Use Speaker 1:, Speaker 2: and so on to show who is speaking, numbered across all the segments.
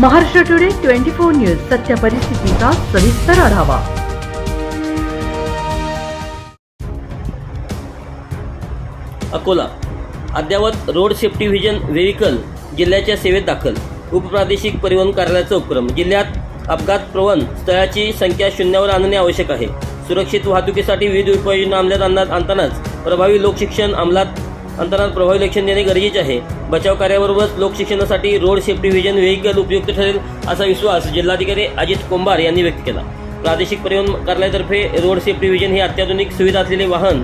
Speaker 1: Maharashtra today twenty four news सत्य परिस्थितीचा सविस्तर आढावा.
Speaker 2: अकोला अद्ययावत रोड सेफ्टी व्हिजन व्हेकल जिल्ह्याच्या सेवेत दाखल. उपप्रादेशिक परिवहन कार्यालयाचा उपक्रम जिल्ह्यात अपघात प्रवण स्थळाची संख्या शून्यावर आणणे आवश्यक आहे. सुरक्षित वाहतुकीसाठी विविध उपाययोजना अंमलात आणण्यात आणतानाच प्रभावी लोकशिक्षण अंमलात अंतरात प्रभावी लक्षण देणे गरजेचे आहे. बचाव कार्याबरोबरच लोकशिक्षणासाठी रोड सेफ्टी व्हिजन व्हेकल उपयुक्त ठरेल असा विश्वास जिल्हाधिकारी अजित कोंभार यांनी व्यक्त केला. प्रादेशिक परिवहन कार्यालयातर्फे रोड सेफ्टी व्हिजन हे अत्याधुनिक सुविधा असलेले वाहन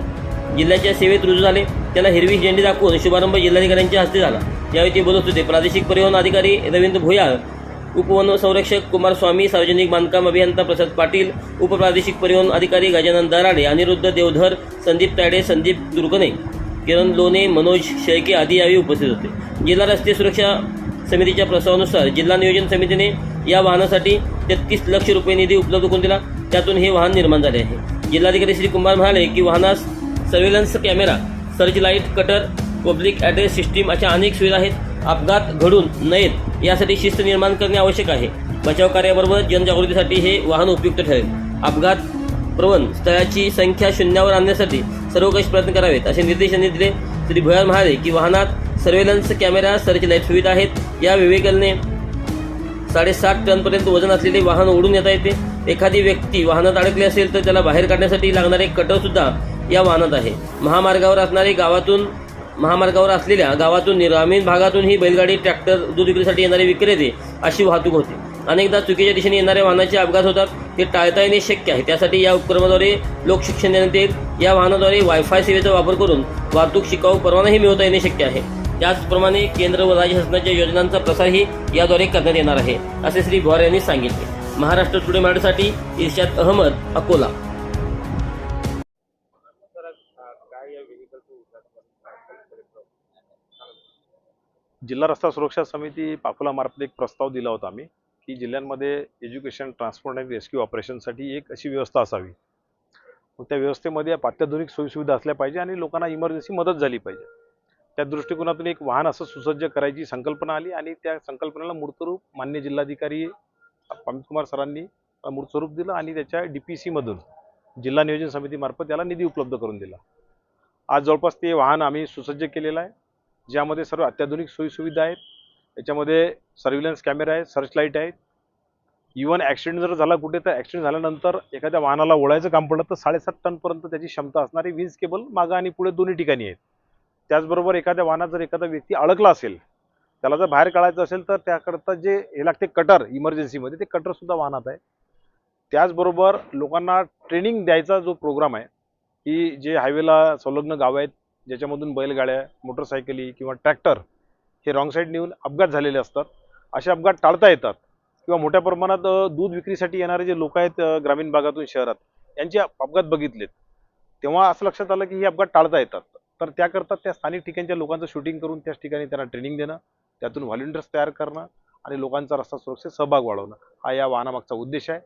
Speaker 2: जिल्ह्याच्या सेवेत रुजू झाले. त्याला हिरवी झेंडी दाखवून शुभारंभ जिल्हाधिकाऱ्यांच्या हस्ते झाला. यावेळी ते बोलत होते प्रादेशिक परिवहन अधिकारी रवींद्र भोयाळ उपवन संरक्षक कुमार स्वामी सार्वजनिक बांधकाम अभियंता प्रसाद पाटील उपप्रादेशिक परिवहन अधिकारी गजानन दराडे अनिरुद्ध देवधर संदीप तायडे संदीप दुर्गणे किरण लोणे मनोज शेळके आदी यावेळी उपस्थित होते. जिल्हा रस्ते सुरक्षा समितीच्या प्रस्तावानुसार जिल्हा नियोजन समितीने या वाहनासाठी तेहतीस लक्ष रुपये निधी उपलब्ध करून दिला. त्यातून हे वाहन निर्माण झाले आहे. जिल्हाधिकारी श्री कुमार म्हणाले की वाहनास surveillance camera search light cutter public address system अशा अनेक सुविधा आहेत. अपघात घडून नयेत यासाठी शिस्त निर्माण करणे आवश्यक आहे. बचाव कार्याबरोबर जनजागृतीसाठी हे वाहन उपयुक्त ठरेल. अपघात प्रवण स्थळाची संख्या शून्यावर आणण्यासाठी सर्व काही प्रयत्न करावेत. असे निर्देश त्यांनी दिले. श्री भुयार म्हणाले की वाहनात सर्व्हेलन्स कॅमेरा सर्च लाइट सुविधा आहेत. या व्हेकलने साडेसात टनपर्यंत वजन असलेले वाहन ओढून येता येते. एखादी व्यक्ती वाहनात अडकली असेल तर त्याला बाहेर काढण्यासाठी लागणारे कटर सुद्धा या वाहनात आहे. महामार्गावर असणारे गावातून महामार्गावर असलेल्या गावातून ग्रामीण भागातून ही बैलगाडी ट्रॅक्टर दूध विक्रीसाठी येणारे विक्रेते अशी वाहतूक होते. अनेकदा चुकीच्या दिशेने येणाऱ्या वाहनाचे अपघात होतात. ते टाळता येणे शक्य आहे. त्यासाठी या उपक्रमाद्वारे लोकशिक्षण देण्यात येईल. या वाहनाद्वारे वायफाय सेवेचा वापर करून वाहतूक शिकाऊ परवानाही मिळवता येणे शक्य आहे. त्याचप्रमाणे केंद्र व राज्य शासनाच्या योजनांचा प्रसारही याद्वारे करण्यात येणार आहे असे श्री भोर यांनी सांगितले. महाराष्ट्र टुडे मराठीसाठी इर्शाद अहमद अकोला.
Speaker 3: जिल्हा रस्ता सुरक्षा समिती पाकुलामार्फत एक प्रस्ताव दिला होता आम्ही. की जिल्ह्यांमध्ये एज्युकेशन ट्रान्सपोर्ट आणि रेस्क्यू ऑपरेशनसाठी एक अशी व्यवस्था असावी. मग त्या व्यवस्थेमध्ये अत्याधुनिक सोयीसुविधा असल्या पाहिजे आणि लोकांना इमर्जन्सी मदत झाली पाहिजे. त्या दृष्टिकोनातून एक वाहन असं सुसज्ज करायची संकल्पना आली आणि त्या संकल्पनेला मूर्तरूप मान्य जिल्हाधिकारी अमितकुमार सरांनी अ, मूर्तस्वरूप दिलं आणि त्याच्या डी पी सीमधून जिल्हा नियोजन समितीमार्फत त्याला निधी उपलब्ध करून दिला. आज जवळपास ते वाहन आम्ही सुसज्ज केलेलं आहे. ज्यामध्ये सर्व अत्याधुनिक सोयीसुविधा आहेत. त्याच्यामध्ये सर्व्हिलन्स कॅमेरा आहे सर्च लाइट आहे. इवन ॲक्सिडेंट जर झाला कुठे तर ॲक्सिडेंट झाल्यानंतर एखाद्या वाहनाला ओढायचं काम पडलं तर साडेसात टनपर्यंत त्याची क्षमता असणारी वीज केबल मागं आणि पुढे दोन्ही ठिकाणी आहेत. त्याचबरोबर एखाद्या वाहनात जर एखादा व्यक्ती अडकला असेल त्याला जर बाहेर काढायचं असेल तर त्याकरता जे हे लागते कटर इमर्जन्सीमध्ये ते कटरसुद्धा वाहनात आहे. त्याचबरोबर लोकांना ट्रेनिंग द्यायचा जो प्रोग्राम आहे की जे हायवेला संलग्न गावं आहेत ज्याच्यामधून बैलगाड्या मोटरसायकली किंवा ट्रॅक्टर हे रॉंग साईड नेऊन अपघात झालेले असतात. असे अपघात टाळता येतात. किंवा मोठ्या प्रमाणात दूध विक्रीसाठी येणारे जे लोक आहेत ग्रामीण भागातून शहरात यांचे अपघात बघितलेत. तेव्हा असं लक्षात आलं की हे अपघात टाळता येतात. तर त्याकरता त्या स्थानिक ठिकाणच्या लोकांचं शूटिंग करून त्याच ठिकाणी त्यांना ट्रेनिंग देणं त्यातून व्हॉलेंटियर्स तयार करणं आणि लोकांचा रस्ता सुरक्षेत सहभाग वाढवणं. हा या वाहनामागचा उद्देश आहे.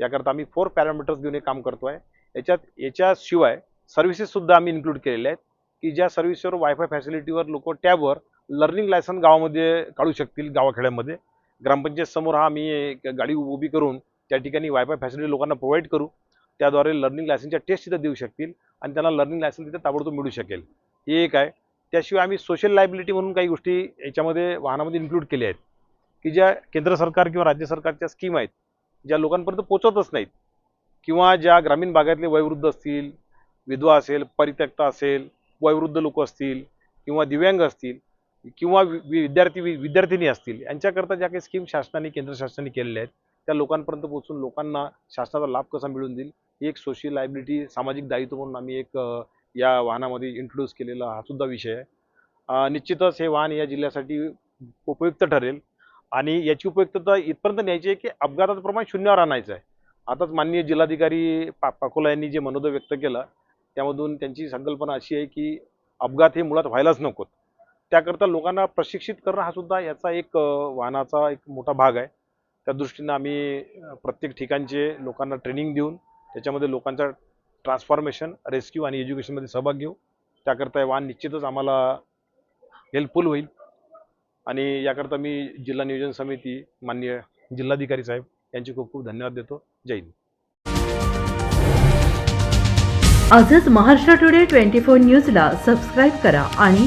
Speaker 3: याकरता आम्ही फोर पॅरामीटर्स घेऊन हे काम करतो आहे याच्यात याच्याशिवाय सर्व्हिसेससुद्धा आम्ही इन्क्लूड केलेल्या आहेत. की ज्या सर्व्हिसवर वायफाय फॅसिलिटीवर लोक टॅबवर लर्निंग लायसन गावामध्ये काढू शकतील गावाखेड्यामध्ये. ग्रामपंचायत समोर हा आम्ही एक गाडी उभी करून त्या ठिकाणी वायफाय फॅसिलिटी लोकांना प्रोव्हाइड करू. त्याद्वारे लर्निंग लायसनच्या टेस्ट तिथं देऊ शकतील आणि त्यांना लर्निंग लायसन तिथे ताबडतोब मिळू शकेल. हे एक आहे. त्याशिवाय आम्ही सोशल लायबिलिटी म्हणून काही गोष्टी याच्यामध्ये वाहनामध्ये इन्क्लूड केल्या आहेत. की ज्या केंद्र सरकार किंवा राज्य सरकारच्या स्कीम आहेत ज्या लोकांपर्यंत पोचतच नाहीत. किंवा ज्या ग्रामीण भागातले वयोवृद्ध असतील विधवा असेल परित्यक्ता असेल वयोवृद्ध लोक असतील किंवा दिव्यांग असतील किंवा वि- विद्यार्थी विद्यार्थिनी असतील यांच्याकरता ज्या काही स्कीम शासनाने केंद्र शासनाने केलेल्या आहेत त्या लोकांपर्यंत पोहोचून लोकांना शासनाचा लाभ कसा मिळून देईल ही एक सोशल लायबिलिटी सामाजिक दायित्व म्हणून आम्ही एक या वाहनामध्ये इंट्रोड्यूस केलेला हा सुद्धा विषय आहे. निश्चितच हे वाहन या जिल्ह्यासाठी उपयुक्त ठरेल आणि याची उपयुक्तता इथपर्यंत न्यायची आहे की अपघाताचं प्रमाण शून्यावर आणायचं आहे. आताच माननीय जिल्हाधिकारी पा पाकोला यांनी जे मनोदय व्यक्त केलं त्यामधून त्यांची संकल्पना अशी आहे की अपघात हे मुळात व्हायलाच नकोत. त्याकरता लोकांना प्रशिक्षित करणं हा सुद्धा याचा एक वाहनाचा एक मोठा भाग आहे. त्या दृष्टीनं आम्ही प्रत्येक ठिकाणचे लोकांना ट्रेनिंग देऊन त्याच्यामध्ये लोकांचा ट्रान्सफॉर्मेशन रेस्क्यू आणि एज्युकेशनमध्ये सहभाग घेऊ. त्याकरता हे वाहन निश्चितच आम्हाला हेल्पफुल होईल. आणि याकरता मी जिल्हा नियोजन समिती माननीय जिल्हाधिकारी साहेब यांचे खूप खूप धन्यवाद देतो. जय हिंद.
Speaker 1: आजच महाराष्ट्र टुडे ट्वेंटी फोर न्यूजला सबस्क्राईब करा आणि